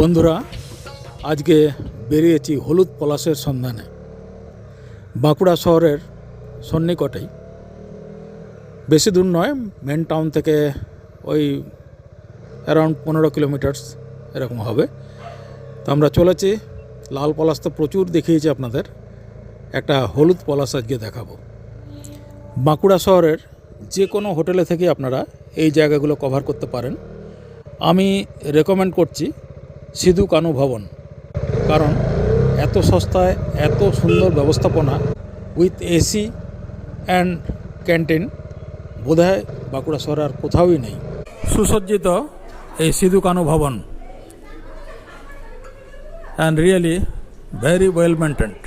বন্ধুরা, আজকে বেরিয়েছি হলুদ পলাশের সন্ধানে, বাঁকুড়া শহরের সন্নিকটেই। বেশি দূর নয়, মেন টাউন থেকে ওই অ্যারাউন্ড পনেরো কিলোমিটার্স এরকম হবে। তো আমরা চলেছি, লাল পলাশ তো প্রচুর দেখিয়েছি আপনাদের, একটা হলুদ পলাশ আজকে দেখাবো। বাঁকুড়া শহরের যে কোনো হোটেলে থেকে আপনারা এই জায়গাগুলো কভার করতে পারেন। আমি রেকমেন্ড করছি সিধু কানু ভবন। কারণ এত সস্তায়, এত সুন্দর ব্যবস্থাপনা উইথ এসি অ্যান্ড ক্যান্টিন বোধহয় বাঁকুড়া শহরে আর কোথাওই নেই। সুসজ্জিত এই Sidhu Kanu Bhavan. And really very well maintained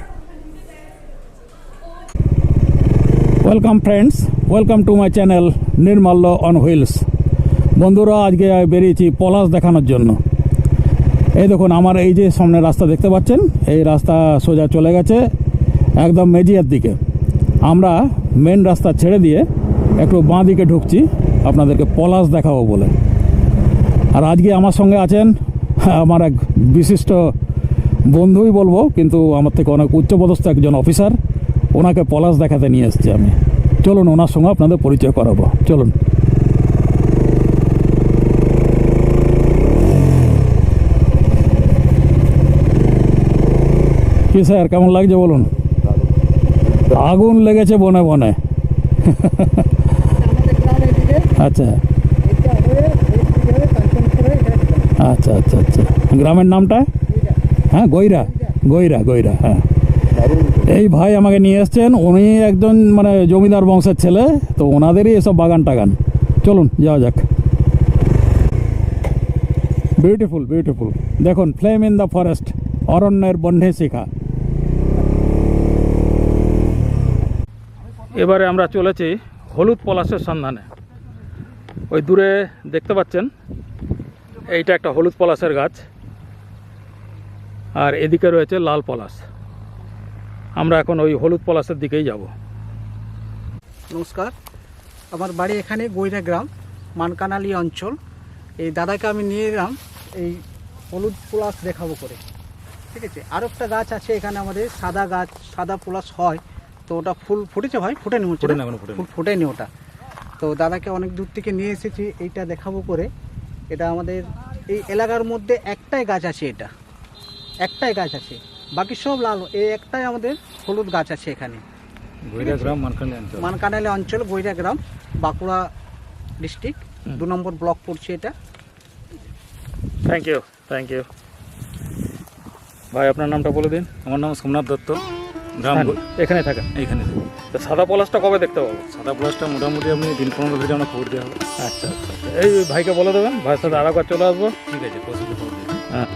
welcome friends welcome to my channel Nirmalya on wheels বন্ধুরা, আজকে বেরিয়েছি পলাশ দেখানোর জন্য। এই দেখুন, আমার এই যে সামনে রাস্তা দেখতে পাচ্ছেন, এই রাস্তা সোজা চলে গেছে একদম মেজিয়ার দিকে। আমরা মেন রাস্তা ছেড়ে দিয়ে একটু বাঁ দিকে ঢুকছি, আপনাদেরকে পলাশ দেখাবো বলে। আর আজকে আমার সঙ্গে আছেন আমার এক বিশিষ্ট বন্ধুই বলব, কিন্তু আমার থেকে অনেক উচ্চপদস্থ একজন অফিসার, ওনাকে পলাশ দেখাতে নিয়ে এসেছি আমি। চলুন, ওনার সঙ্গে আপনাদের পরিচয় করাবো। চলুন। কি স্যার, কেমন লাগছে বলুন? আগুন লেগেছে বনে বনে। আচ্ছা। আচ্ছা আচ্ছা আচ্ছা। গ্রামের নামটা? হ্যাঁ গৈরা গৈরা গৈরা হ্যাঁ। এই ভাই আমাকে নিয়ে এসছেন, উনি একজন মানে জমিদার বংশের ছেলে, তো ওনাদেরই এসব বাগান টাগান। চলুন, যাওয়া যাক। বিউটিফুল বিউটিফুল দেখুন ফ্লেম ইন দ্য ফরেস্ট অরণ্যের বন্ধে শিখা। এবারে আমরা চলেছি হলুদ পলাশের সন্ধানে। ওই দূরে দেখতে পাচ্ছেন, এইটা একটা হলুদ পলাশের গাছ। আর এদিকে রয়েছে লাল পলাশ। আমরা এখন ওই হলুদ পলাশের দিকেই যাব। নমস্কার, আমার বাড়ি এখানে গৈরা গ্রাম, মানকানালি অঞ্চল। এই দাদাকে আমি নিয়ে এলাম এই হলুদ পলাশ দেখাবো করে। ঠিক আছে আর একটা গাছ আছে এখানে আমাদের সাদা গাছ, সাদা পলাশ হয়। তো ওটা ফুল ফুটেছে ভাই? ফুটেনি এখনও, ফুটেনি। ফুল ফুটেনি ওটা। তো দাদাকে অনেক দূর থেকে নিয়ে এসেছি এইটা দেখাবো করে। এটা আমাদের এই এলাকার মধ্যে একটাই গাছ আছে এটা। একটাই গাছ আছে। বাকি সব লাল। এই একটাই আমাদের হলুদ গাছ আছে এখানে। মানখালি অঞ্চল। মানকানালি বৈরা গ্রাম বাঁকুড়া ডিস্ট্রিক্ট। দু নম্বর ব্লক পড়ছে এটা। থ্যাংক ইউ থ্যাংক ইউ ভাই আপনার নামটা বলে দিন। আমার নাম সোমনাথ দত্ত। এখানে থাকেন এইখানে থাকি। তো সাদা পলাশটা কবে দেখতে পাবো সাদা প্লাসটা মোটামুটি আপনি দিন পনেরো থেকে আমরা খবর দেওয়া হবে আচ্ছা আচ্ছা। এই ভাইকে বলে দেবেন ভাইয়ের সাথে আর একবার চলে আসব ঠিক আছে। হ্যাঁ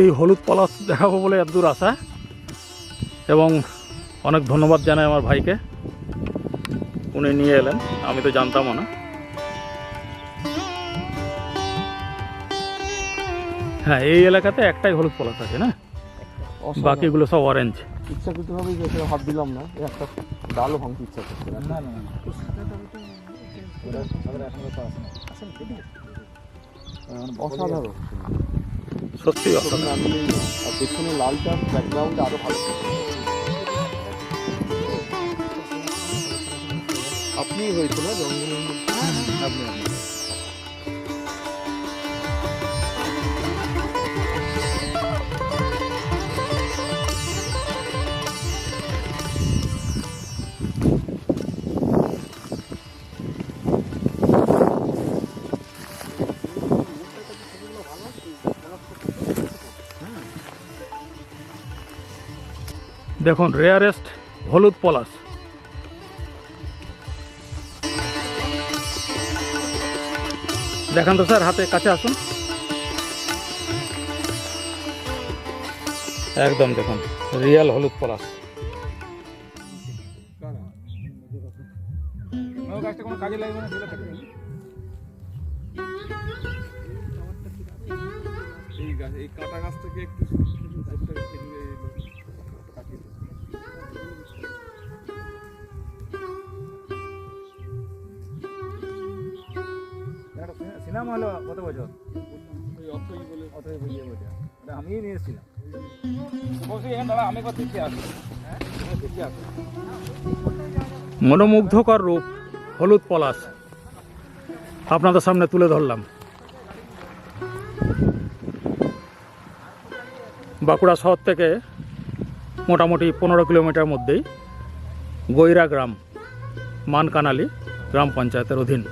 এই হলুদ পলাশ দেখাবো বলে এত দূর আসা। এবং অনেক ধন্যবাদ জানাই আমার ভাইকে। উনি নিয়ে এলেন আমি তো জানতামও না। হ্যাঁ এই এলাকাতে একটাই হলুদ পলাশ আছে না? বাকিগুলো সব অরেঞ্জ দিলাম না একটা ডালও ভাঙতে ইচ্ছা করছে। না অসাধারণ। সত্যি অসাধারণ। আমি আর পেছনে লালটা ব্যাকগ্রাউন্ড আরও ভালো। আপনি হয়েছিল জঙ্গলের মধ্যে আপনি দেখুন রেয়ারেস্ট হলুদ পলাশ। দেখান তো স্যার, হাতে, কাছে আসুন। একদম দেখুন রিয়েল হলুদ পলাশ। কাজে লাগবে না সিনেমা হলো কত বছর? ওটা আমিই নিয়ে এসেছিলাম। আমি হ্যাঁ আসব। মনোমুগ্ধকর রূপ হলুদ পলাশ। আপনাদের সামনে তুলে ধরলাম। বাঁকুড়া শহর থেকে মোটামুটি পনেরো কিলোমিটার মধ্যেই গৈরা গ্রাম মানকানালি গ্রাম পঞ্চায়েতের অধীন।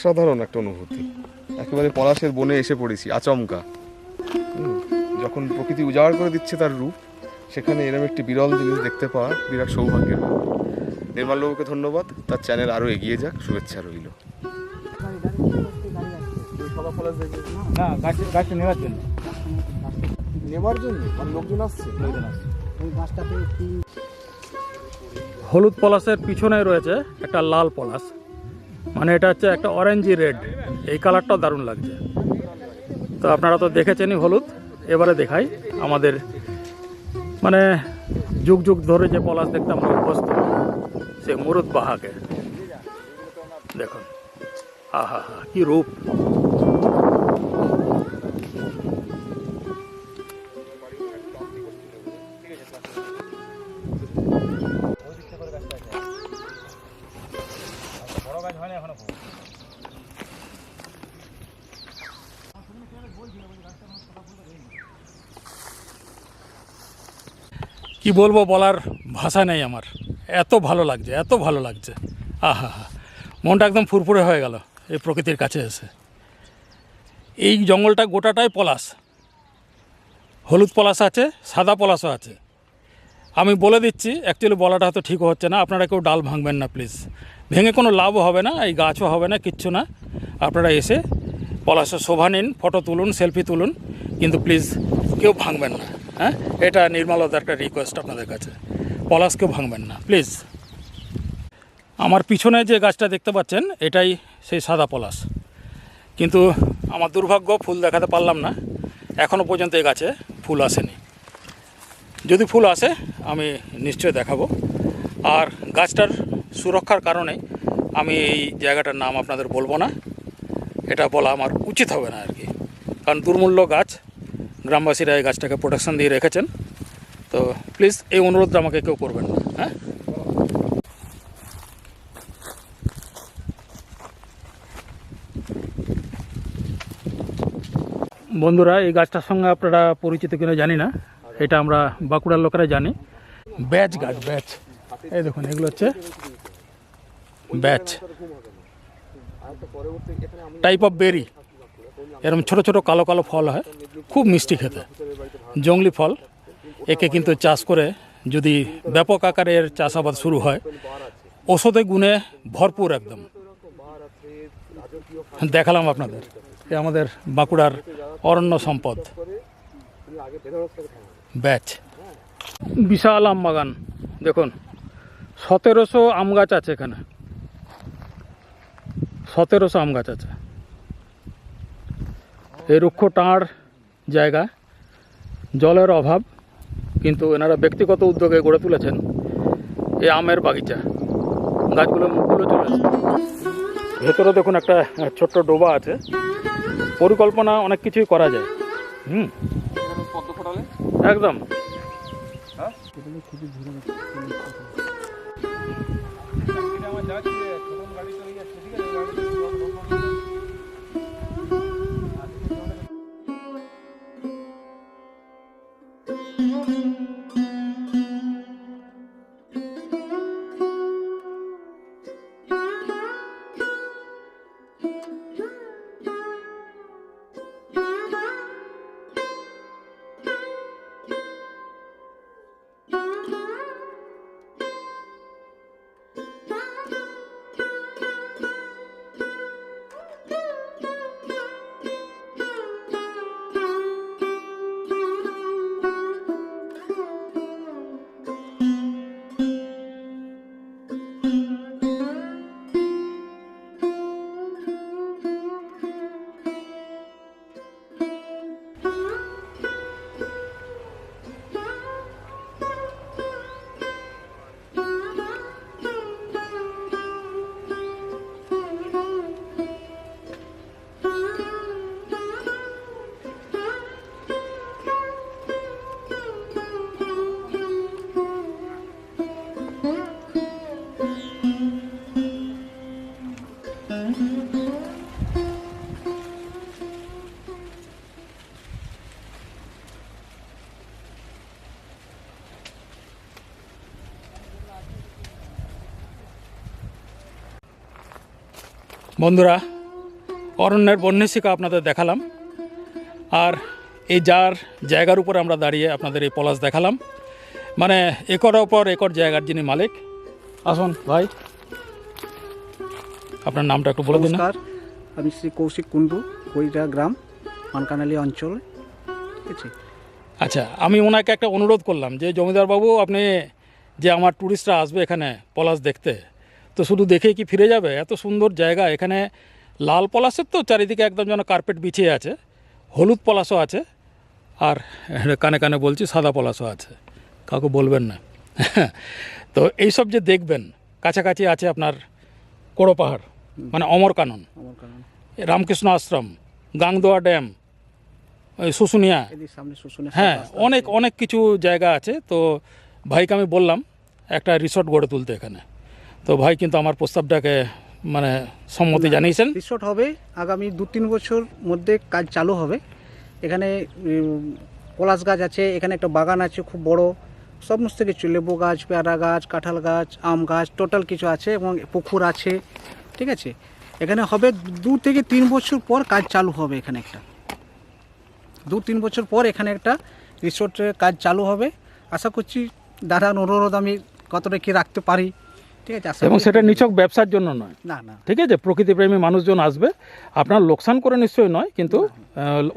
অসাধারণ একটা অনুভূতি। একেবারে পলাশের বনে এসে পড়েছি আচমকা। যখন প্রকৃতি উজাড় করে দিচ্ছে তার রূপ সেখানে এরকম একটি বিরল জিনিস দেখতে পাওয়া বিরাট সৌভাগ্যের ব্যাপার। নির্মালবাবুকে ধন্যবাদ তার চ্যানেল আরও এগিয়ে যাক শুভেচ্ছা রইল। নেওয়ার জন্য। নেবার জন্য? লোকজন আসছে? লোকজন আসছে। ওই গাছটাতে হলুদ পলাশের পিছনে রয়েছে একটা লাল পলাশ। মানে এটা হচ্ছে একটা অরেঞ্জি রেড এই কালারটাও দারুণ লাগছে। তো আপনারা তো দেখেছেনই হলুদ। এবারে দেখাই আমাদের মানে যুগ যুগ ধরে যে পলাশ দেখতে আমরা অভ্যস্ত সে মুরুদ বাহাকে। দেখুন। আহা হা কী রূপ। কি বলব বলার ভাষা নেই আমার। এত ভালো লাগছে, এত ভালো লাগছে। আহা হা মনটা একদম ফুরফুরে হয়ে গেল এই প্রকৃতির কাছে এসে। এই জঙ্গলটা গোটাটাই পলাশ। হলুদ পলাশ আছে, সাদা পলাশও আছে। আমি বলে দিচ্ছি অ্যাকচুয়ালি বলাটা হয়তো ঠিক হচ্ছে না, আপনারা কেউ ডাল ভাঙবেন না প্লিজ ভেঙে কোনো লাভও হবে না, এই গাছও হবে না, কিচ্ছু না। আপনারা এসে পলাশের শোভা নিন ফটো তুলুন সেলফি তুলুন, কিন্তু প্লিজ কেউ ভাঙবেন না। হ্যাঁ? এটা নির্মলতার একটা রিকোয়েস্ট আপনাদের কাছে। পলাশ কেউ ভাঙবেন না প্লিজ আমার পিছনে যে গাছটা দেখতে পাচ্ছেন, এটাই সেই সাদা পলাশ। কিন্তু আমার দুর্ভাগ্য, ফুল দেখাতে পারলাম না। এখনও পর্যন্ত এই গাছে ফুল আসেনি। যদি ফুল আসে, আমি নিশ্চয় দেখাবো। আর গাছটার সুরক্ষার কারণে আমি এই জায়গাটার নাম আপনাদের বলব না। এটা বলা আমার উচিত হবে না আর কি। কারণ দুর্মূল্য গাছ গ্রামবাসীরা এই গাছটাকে প্রোটেকশন দিয়ে রেখেছেন। তো প্লিজ এই অনুরোধটা আমাকে কেউ করবেন না হ্যাঁ? বন্ধুরা, এই গাছটার সঙ্গে আপনারা পরিচিত কিনা জানি না। এটা আমরা বাঁকুড়ার লোকেরা জানি। ব্যাচ গাছ, ব্যাচ। এই দেখুন, এগুলো হচ্ছে ব্যাচ। টাইপ অফ বেরি এরকম ছোট ছোট কালো কালো ফল হয়, খুব মিষ্টি খেতে। জঙ্গলি ফল, একে কিন্তু চাষ করে যদি ব্যাপক আকারে এর চাষাবাদ শুরু হয় ওষুধে গুণে ভরপুর একদম। দেখালাম আপনাদের, এ আমাদের বাঁকুড়ার অরণ্য সম্পদ। ব্যাচ। বিশাল আম বাগান, দেখুন, সতেরোশো আম গাছ আছে এখানে। সতেরোশো আম গাছ আছে। এই রুক্ষ টাঁড় জায়গা জলের অভাব কিন্তু এনারা ব্যক্তিগত উদ্যোগে গড়ে তুলেছেন এই আমের বাগিচা। গাছগুলোর মুখগুলো চলে ভেতরে দেখুন একটা ছোট্ট ডোবা আছে। পরিকল্পনা অনেক কিছুই করা যায়। হুম। একদম। আমার বন্ধুরা অরণ্যের বন্যশিকা আপনাদের দেখালাম। আর এই যার জায়গার উপরে আমরা দাঁড়িয়ে আপনাদের এই পলাশ দেখালাম। মানে একর ওপর একর জায়গার যিনি মালিক। আসুন ভাই আপনার নামটা একটু বলে দিন আমি শ্রী কৌশিক কুণ্ডু গৈরা গ্রাম মানকানালি অঞ্চল। ঠিক আছে? আচ্ছা আমি ওনাকে একটা অনুরোধ করলাম যে জমিদার বাবু আপনি যে আমার ট্যুরিস্টরা আসবে এখানে পলাশ দেখতে তো শুধু দেখেই কি ফিরে যাবে? এত সুন্দর জায়গা এখানে লাল পলাশের তো চারিদিকে একদম যেন কার্পেট বিছিয়ে আছে হলুদ পলাশও আছে আর কানে কানে বলছি সাদা পলাশও আছে। কাউকে বলবেন না। তো এইসব যে দেখবেন কাছাকাছি আছে আপনার কোড়ো পাহাড় মানে অমর কানন। রামকৃষ্ণ আশ্রম গাংদোয়া ড্যাম ওই শুশুনিয়া। হ্যাঁ অনেক অনেক কিছু জায়গা আছে। তো ভাইকে আমি বললাম একটা রিসর্ট গড়ে তুলতে এখানে। তো ভাই কিন্তু আমার প্রস্তাবটাকে মানে সম্মতি জানিয়েছেন। রিসোর্ট হবে আগামী দু তিন বছর মধ্যে কাজ চালু হবে। এখানে পলাশ গাছ আছে এখানে একটা বাগান আছে খুব বড়। সমস্ত কিছু লেবু গাছ পেয়ারা গাছ কাঁঠাল গাছ আম গাছ টোটাল কিছু আছে এবং পুকুর আছে ঠিক আছে? এখানে হবে দু থেকে তিন বছর পর কাজ চালু হবে এখানে একটা। দু তিন বছর পর এখানে একটা রিসোর্টের কাজ চালু হবে। আশা করছি দাদার অনুরোধ আমি কতটা কি রাখতে পারি। ঠিক আছে এবং সেটা নিছক ব্যবসার জন্য নয়। না না। ঠিক আছে প্রকৃতিপ্রেমী মানুষজন আসবে আপনার লোকসান করে নিশ্চয়ই নয় কিন্তু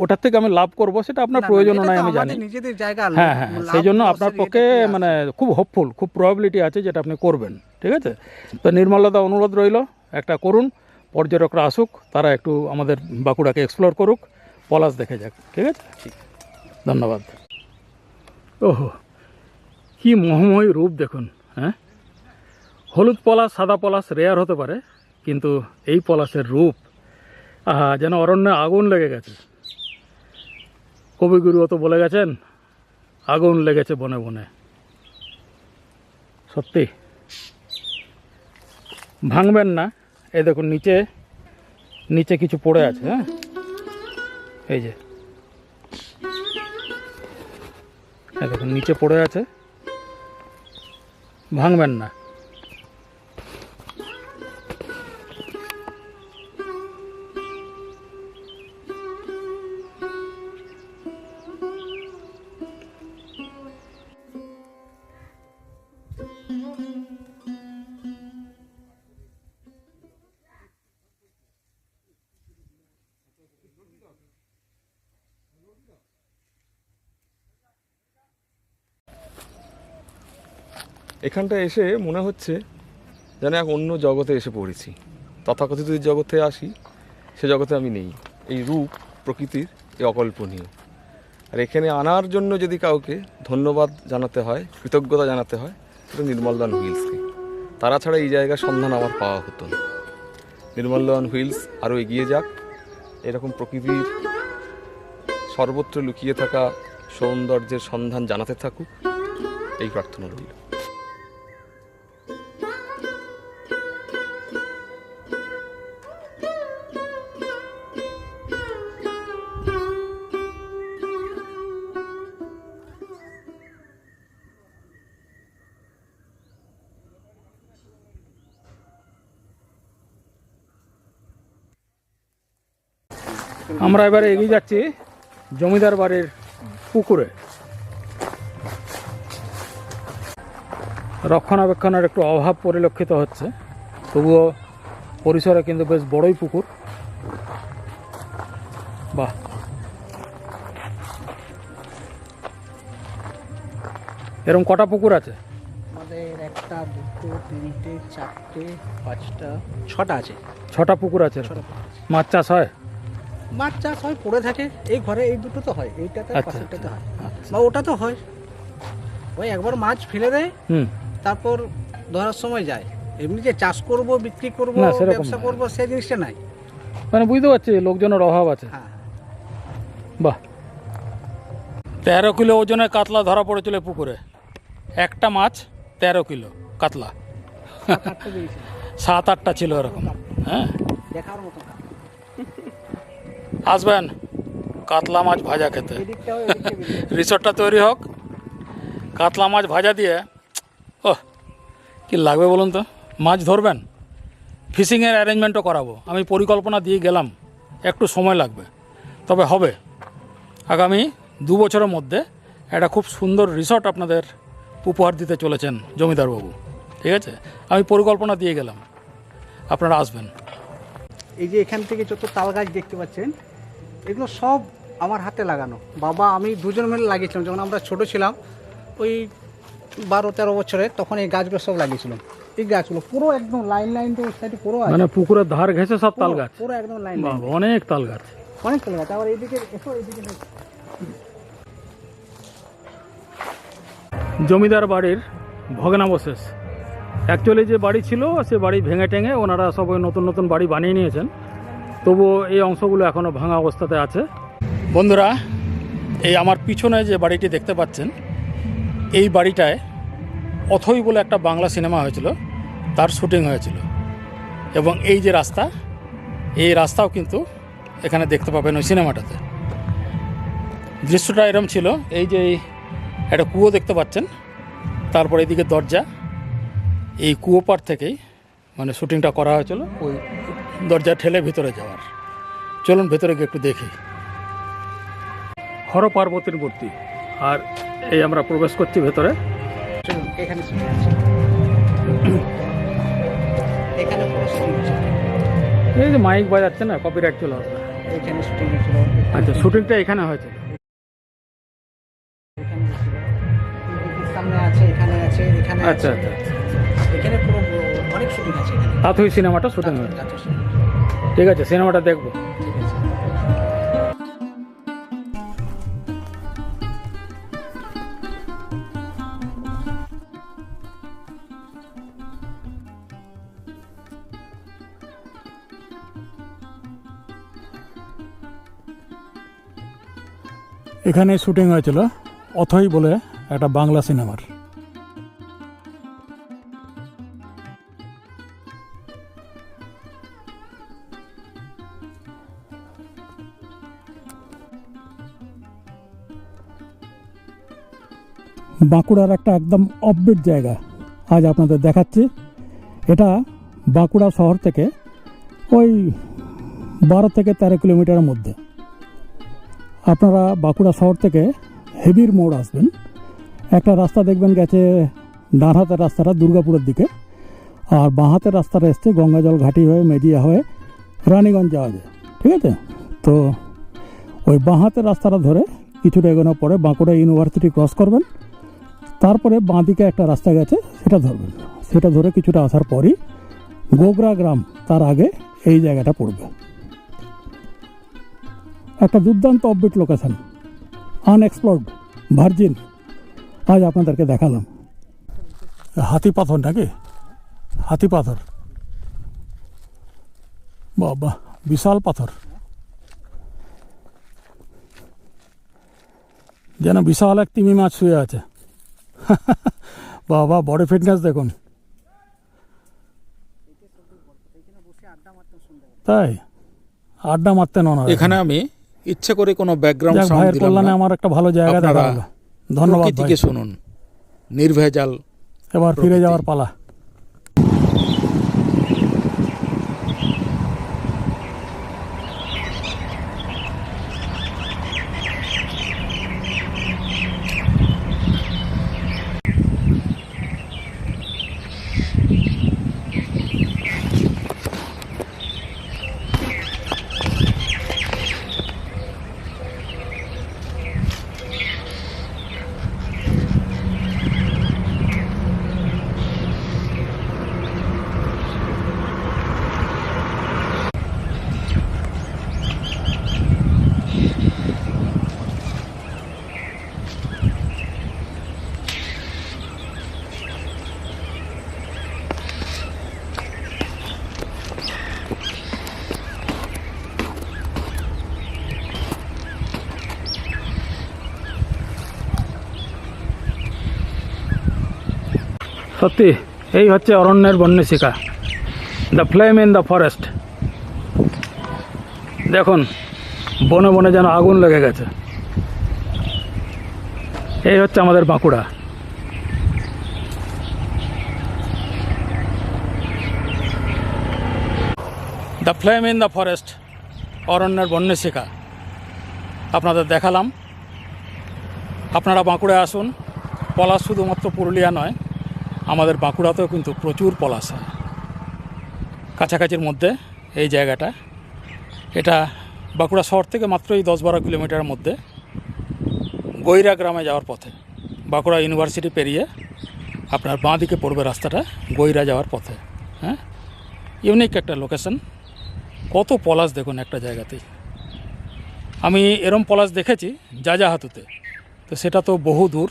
ওটার থেকে আমি লাভ করব সেটা আপনার প্রয়োজন নয় আমি জানি। নিজেদের জায়গা হ্যাঁ হ্যাঁ সেই জন্য আপনার পক্ষে মানে খুব হোপফুল খুব প্রবাবিলিটি আছে যেটা আপনি করবেন ঠিক আছে? তো নির্মলদা অনুরোধ রইল একটা করুন পর্যটকরা আসুক তারা একটু আমাদের বাঁকুড়াকে এক্সপ্লোর করুক পলাশ দেখে যাক ঠিক আছে? ধন্যবাদ। ওহো কি মোহময় রূপ দেখুন হ্যাঁ? হলুদ পলাশ, সাদা পলাশ রেয়ার হতে পারে, কিন্তু এই পলাশের রূপ যেন অরণ্যে আগুন লেগে গেছে। কবিগুরুও তো বলে গেছেন, আগুন লেগেছে বনে বনে। সত্যি। ভাঙবেন না। এই দেখুন, নিচে নিচে কিছু পড়ে আছে হ্যাঁ? এই যে। দেখুন, নিচে পড়ে আছে। ভাঙবেন না। এখানটা এসে মনে হচ্ছে যেন এক অন্য জগতে এসে পড়েছি। তথাকথিত যে জগতে আসি, সে জগতে আমি নেই। এই রূপ, প্রকৃতির এ অকল্পনীয়। আর এখানে আনার জন্য যদি কাউকে ধন্যবাদ জানাতে হয়, কৃতজ্ঞতা জানাতে হয়, সেটা নির্মলদান হুইলসকে। তারা ছাড়া এই জায়গার সন্ধান আমার পাওয়া হতো না। নির্মলদান হুইলস আরও এগিয়ে যাক। এরকম প্রকৃতির সর্বত্র লুকিয়ে থাকা সৌন্দর্যের সন্ধান জানাতে থাকুক। এই প্রার্থনা রইল। আমরা এবারে এগিয়ে যাচ্ছি জমিদার বাড়ির পুকুরে। রক্ষণাবেক্ষণের একটু অভাব পরিলক্ষিত হচ্ছে তবুও পরিসরে কিন্তু বেশ বড়ই পুকুর। বাহ। এরকম কটা পুকুর আছে? আমাদের একটা দুটো তিনটে চারটে পাঁচটা ছটা আছে। ছটা পুকুর আছে মাছ চাষ হয়? মাছ চাষ হয় পড়ে থাকে এই ঘরে এই দুটো তো হয় এইটাতে আচ্ছা, পাশেরটাতে হয়। আচ্ছা। বা ওটা তো হয়। ওই একবার মাছ ফেলে দেয় তারপর ধরার সময় যায়। এমনি যে চাষ করব বিক্রি করব ব্যবসা। করব সেই জিনিসটা নাই। মানে বুঝতে পারছি লোকজনের অভাব আছে। হ্যাঁ। বাহ। তেরো কিলো ওজনের কাতলা ধরা পড়েছিল পুকুরে। একটা মাছ তেরো কিলো কাতলা। সাত আটটা ছিল এরকম। হ্যাঁ। দেখার মতো। আসবেন, কাতলা মাছ ভাজা খেতে। রিসোর্টটা তৈরি হোক, কাতলা মাছ ভাজা দিয়ে ও কি লাগবে বলুন তো? মাছ ধরবেন ফিশিংয়ের অ্যারেঞ্জমেন্টও করাবো। আমি পরিকল্পনা দিয়ে গেলাম, একটু সময় লাগবে। তবে হবে। আগামী দু বছরের মধ্যে একটা খুব সুন্দর রিসর্ট আপনাদের উপহার দিতে চলেছেন জমিদারবাবু ঠিক আছে? আমি পরিকল্পনা দিয়ে গেলাম। আপনারা আসবেন। এই যে এখান থেকে যত তাল গাছ দেখতে পাচ্ছেন এগুলো সব আমার হাতে লাগানো। বাবা আমি দুজন মিলে লাগিয়েছিলাম। যখন আমরা ছোট ছিলাম ওই বারো তেরো বছরে তখন এই গাছগুলো সব লাগিয়েছিলাম। এই গাছগুলো পুরো একদম লাইন লাইন তো সাইডে পুরো মানে পুকুরের ধার ঘেঁষে সব তাল গাছ পুরো একদম লাইন লাইন অনেক তাল গাছ অনেক তাল গাছ আবার এইদিকে এসো এইদিকে জমিদার বাড়ির ভগ্নাবশেষ। অ্যাকচুয়ালি যে বাড়ি ছিল সে বাড়ি ভেঙে টেঙে ওনারা সব ওই নতুন নতুন বাড়ি বানিয়ে নিয়েছেন। তবুও এই অংশগুলো এখনও ভাঙা অবস্থাতে আছে। বন্ধুরা, এই আমার পিছনে যে বাড়িটি দেখতে পাচ্ছেন, এই বাড়িটায় অথই বলে একটা বাংলা সিনেমা হয়েছিল, তার শুটিং হয়েছিল। এবং এই যে রাস্তা, এই রাস্তাও কিন্তু এখানে দেখতে পাবেন ওই সিনেমাটাতে। দৃশ্যটা এরম ছিল, এই যে একটা কুয়ো দেখতে পাচ্ছেন, তারপর এদিকে দরজা, এই কুয়ো পার থেকেই মানে শুটিংটা করা হয়েছিল, ওই দরজা ঠেলে ভিতরে যাওয়ার। চলুন ভেতরে গিয়ে একটু দেখি। হর পার্বতীর মূর্তি। আর এই আমরা প্রবেশ করছি ভেতরে। এখানে এই যে মাইক বাজাচ্ছে না কপিরাইট চলে আসবে। আচ্ছা শুটিংটা এখানে হয়েছে। এখানে ছিল এদিকে সামনে আছে এখানে আছে এখানে আচ্ছা আচ্ছা। এখানে পুরো অনেক শুটিং আছে এখানে। আথুই সিনেমাটা শুটিং শুটিং ঠিক আছে সিনেমাটা দেখব। এখানে শুটিং হয়েছিল অথই বলে একটা বাংলা সিনেমার বাঁকুড়ার একটা একদম অফবিট জায়গা। আজ আপনাদের দেখাচ্ছি। এটা বাঁকুড়া শহর থেকে ওই বারো থেকে তেরো কিলোমিটারের মধ্যে। আপনারা বাঁকুড়া শহর থেকে হেবির মোড় আসবেন। একটা রাস্তা দেখবেন গেছে ডান হাতের রাস্তাটা দুর্গাপুরের দিকে। আর বাঁ হাতের রাস্তাটা এসছে গঙ্গাজল ঘাটি হয়ে, মেজিয়া হয়ে রানীগঞ্জ যাওয়া যায়। ঠিক আছে? তো ওই বাঁ হাতের রাস্তাটা ধরে কিছুটা এগোনোর পরে বাঁকুড়া ইউনিভার্সিটি ক্রস করবেন। তারপরে বাঁদিকে একটা রাস্তা গেছে, সেটা ধরবেন। সেটা ধরে কিছুটা আসার পরই গোগরা গ্রাম তার আগে এই জায়গাটা পড়বে। একটা দুর্দান্ত অফবিট লোকেশন আনএক্সপ্লোর্ড ভার্জিন আজ আপনাদেরকে দেখালাম। হাতি পাথর নাকি? হাতি পাথর। বাবা, বিশাল পাথর। যেন বিশাল এক তিমি মাছ শুয়ে আছে। বাবা বডি ফিটনেস দেখুন। তাই? আড্ডা মারতেন ওনারা। এখানে আমি ইচ্ছে করে কোনো ব্যাকগ্রাউন্ড সাউন্ড দিলাম কল্যাণে আমার একটা ভালো জায়গা দেখা ধন্যবাদ ভাই। শুনুন। নির্ভেজাল এবার ফিরে যাওয়ার পালা। সত্যি, এই হচ্ছে অরণ্যের বন্যশিখা the flame in the forest দেখুন, বনে বনে যেন আগুন লেগে গেছে। এই হচ্ছে আমাদের Bankura. The flame in the forest অরণ্যের বন্যশিখা আপনাদের দেখালাম। আপনারা বাঁকুড়ায় আসুন, পলাশ শুধুমাত্র পুরুলিয়া নয় আমাদের বাঁকুড়াতেও কিন্তু প্রচুর পলাশ হয়। কাছাকাছির মধ্যে এই জায়গাটা। এটা বাঁকুড়া শহর থেকে মাত্রই দশ বারো কিলোমিটারের মধ্যে। গৈরা গ্রামে যাওয়ার পথে। বাঁকুড়া ইউনিভার্সিটি পেরিয়ে আপনার বাঁ দিকে পড়বে রাস্তাটা গৈরা যাওয়ার পথে। হ্যাঁ? ইউনিক একটা লোকেশন। কত পলাশ দেখুন একটা জায়গাতেই। আমি এরম পলাশ দেখেছি যা যা হাতুতে তো সেটা তো বহু দূর।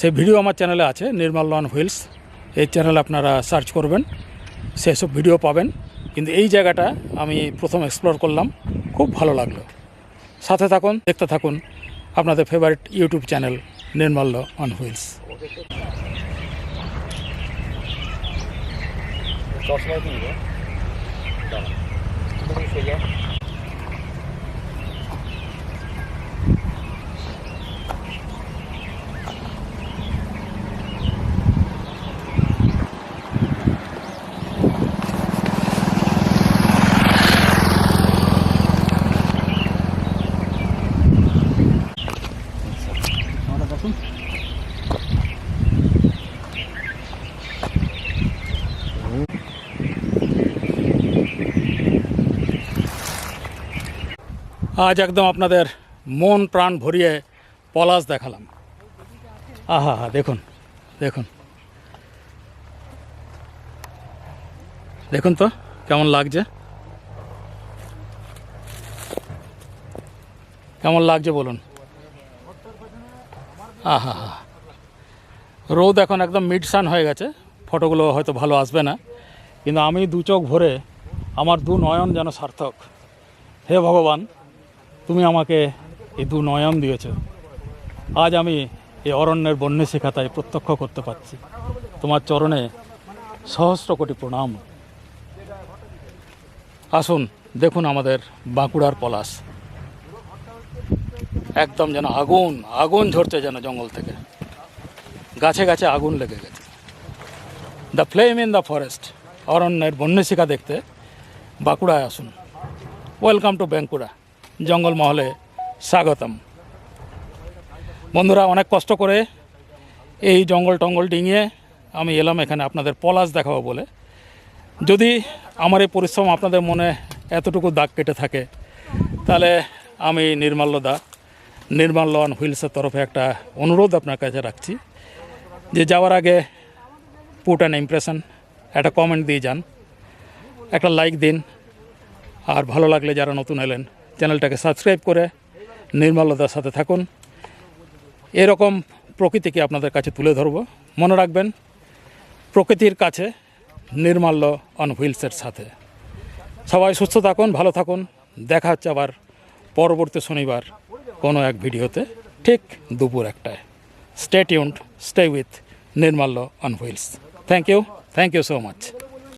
সেই ভিডিও আমার চ্যানেলে আছে, নির্মাল লন হুইলস। এই চ্যানেলে আপনারা সার্চ করবেন, সেসব ভিডিও পাবেন। কিন্তু এই জায়গাটা আমি প্রথম এক্সপ্লোর করলাম, খুব ভালো লাগল। সাথে থাকুন, দেখতে থাকুন আপনাদের favourite YouTube channel Nirmalya on wheels. চশমা আজ একদম আপনাদের মন প্রাণ ভরিয়ে পলাশ দেখালাম। আহা হা দেখুন দেখুন। দেখুন তো, কেমন লাগছে? কেমন লাগছে বলুন? আহা হা রোদ এখন একদম মিড সান হয়ে গেছে। ফটোগুলো হয়তো ভালো আসবে না। কিন্তু আমি দু চোখ ভরে, আমার দু নয়ন যেন সার্থক। হে ভগবান তুমি আমাকে এই দু নয়ন দিয়েছ। আজ আমি এই অরণ্যের বন্যে শেখাতায় প্রত্যক্ষ করতে পারছি। তোমার চরণে সহস্র কোটি প্রণাম। আসুন, দেখুন আমাদের বাঁকুড়ার পলাশ। একদম যেন আগুন আগুন ঝরছে যেন জঙ্গল থেকে। গাছে গাছে আগুন লেগে গেছে। The flame in the forest অরণ্যের বন্যশিখা দেখতে বাঁকুড়ায় আসুন। ওয়েলকাম টু বাঁকুড়া জঙ্গলমহলে স্বাগতম। বন্ধুরা, অনেক কষ্ট করে এই জঙ্গল টঙ্গল ডিঙিয়ে আমি এলাম এখানে আপনাদের পলাশ দেখাবো বলে। যদি আমার এই পরিশ্রম আপনাদের মনে এতটুকু দাগ কেটে থাকে, তাহলে আমি নির্মাল্য দা নির্মাল্য অন হুইলসের তরফে একটা অনুরোধ আপনার কাছে রাখছি যে যাওয়ার আগে পুট অ্যান ইমপ্রেশন, একটা কমেন্ট দিয়ে যান, একটা লাইক দিন, আর ভালো লাগলে যারা নতুন এলেন চ্যানেলটাকে সাবস্ক্রাইব করে নির্মলতার সাথে থাকুন। এরকম প্রকৃতিকে আপনাদের কাছে তুলে ধরব। মনে রাখবেন, প্রকৃতির কাছে নির্মাল্য অন হুইলসের সাথে। সবাই সুস্থ থাকুন, ভালো থাকুন। দেখা হচ্ছে আবার পরবর্তী শনিবার কোনো এক ভিডিওতে, ঠিক দুপুর একটায়। Stay tuned stay with Nirmalya on wheels thank you thank you so much